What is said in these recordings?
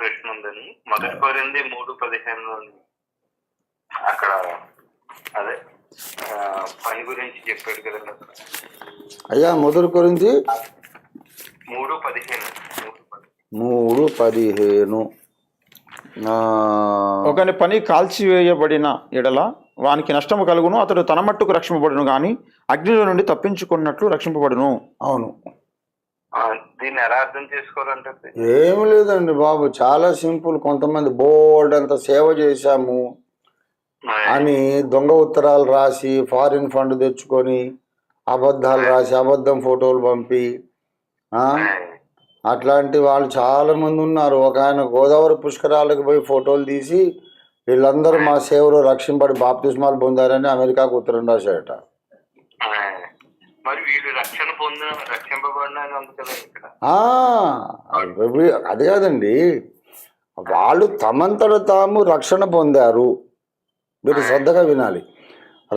ప్రశ్న ఉందని మొదటి కోరింది మూడు పదిహేను అక్కడ అదే ఆ, పని గురించి చెప్పాడు కదండి అయ్యా మొదటి గురించి మూడు పదిహేను. మూడు పదిహేను. ఒకని పని కాల్చివేయబడిన ఎడల వానికి నష్టము కలుగును అతడు తన మట్టుకు రక్షింపబడును గాని అగ్నిలో నుండి తప్పించుకున్నట్లు రక్షింపబడును. అవును. దీన్ని ఎలా అర్థం చేసుకోవాలంటే ఏమి లేదండి బాబు చాలా సింపుల్. కొంతమంది బోల్డ్ అంత సేవ చేశాము అని దొంగ ఉత్తరాలు రాసి ఫారిన్ ఫండ్ తెచ్చుకొని అబద్ధాలు రాసి అబద్ధం ఫోటోలు పంపి అట్లాంటి వాళ్ళు చాలా మంది ఉన్నారు. ఒక ఆయన గోదావరి పుష్కరాలకు పోయి ఫోటోలు తీసి వీళ్ళందరూ మా సేవలో రక్షింపడి బాప్తిస్మాలు పొందారని అమెరికాకు ఉత్తరం రాశాడట. మరి వీళ్ళు రక్షణ పొందిన రక్షింపబడిన ఉంది కదా ఇక్కడ. ఆ, అవి అది కాదండి. వాళ్ళు తమంతట తాము రక్షణ పొందారు. మీరు శ్రద్ధగా వినాలి.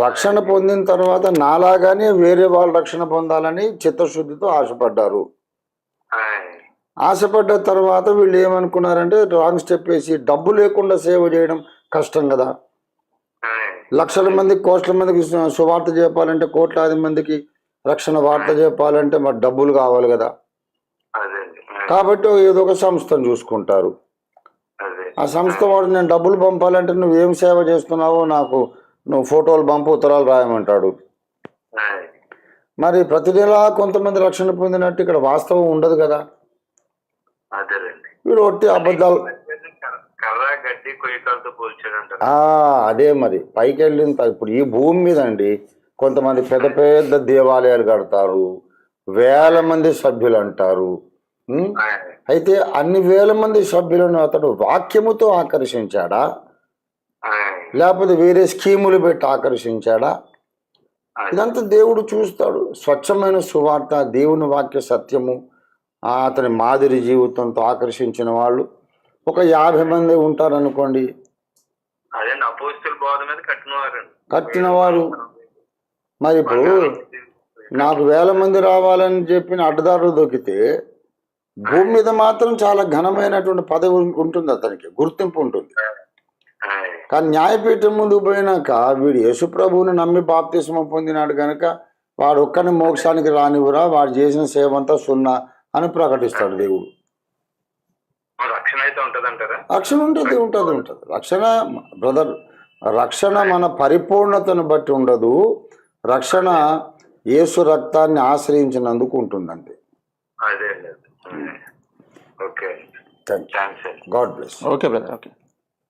రక్షణ పొందిన తర్వాత నాలాగానే వేరే వాళ్ళు రక్షణ పొందాలని చిత్తశుద్ధితో ఆశపడ్డారు. ఆశపడ్డ తర్వాత వీళ్ళు ఏమనుకున్నారంటే రాంగ్ స్టెప్ వేసి డబ్బు లేకుండా సేవ చేయడం కష్టం కదా. లక్షల మందికి కోట్ల మందికి సువార్త చెప్పాలంటే కోట్లాది మందికి రక్షణ వార్త చెప్పాలంటే మరి డబ్బులు కావాలి కదా. కాబట్టి ఏదో ఒక సంస్థను చూసుకుంటారు. ఆ సంస్థ వాడు నేను డబ్బులు పంపాలంటే నువ్వు ఏం సేవ చేస్తున్నావో నాకు నువ్వు ఫోటోలు పంపు ఉత్తరాలు రాయమంటాడు. మరి ప్రతి నెలా కొంతమంది రక్షణ పొందినట్టు ఇక్కడ వాస్తవం ఉండదు కదా. వీడు ఒట్టి అబద్ధాలు అదే మరి పైకి వెళ్ళిన ఇప్పుడు ఈ భూమి మీద అండి కొంతమంది పెద్ద పెద్ద దేవాలయాలు కడతారు వేల మంది సభ్యులు అంటారు. అయితే అన్ని వేల మంది సభ్యులను అతడు వాక్యముతో ఆకర్షించాడా? లేకపోతే వేరే స్కీములు పెట్టి ఆకర్షించాడా? ఇదంతా దేవుడు చూస్తాడు. స్వచ్ఛమైన సువార్త దేవుని వాక్య సత్యము అతని మాదిరి జీవితంతో ఆకర్షించిన వాళ్ళు. ఒక యాభై మంది ఉంటారు అనుకోండి మరి ఇప్పుడు నాకు వేల మంది రావాలని చెప్పిన అడ్డదారులు దొరికితే భూమి మీద మాత్రం చాలా ఘనమైనటువంటి పదవి ఉంటుంది అతనికి గుర్తింపు ఉంటుంది. కానీ న్యాయపీఠం ముందుకు పోయినాక వీడు యేసుప్రభువుని నమ్మి బాప్తిస్మం పొందినాడు కనుక వాడు ఒక్కని మోక్షానికి రానివ్వరా వాడు చేసిన సేవ అంతా సున్నా అని ప్రకటిస్తాడు దేవుడు. రక్షణ ఉంటుంది ఉంటుంది ఉంటుంది. రక్షణ బ్రదర్ రక్షణ మన పరిపూర్ణతను బట్టి ఉండదు. రక్షణ యేసు రక్తాన్ని ఆశ్రయించినందుకు ఉంటుందండి. అదే అండి. ఓకే. థ్యాంక్ అండి. God bless okay brother okay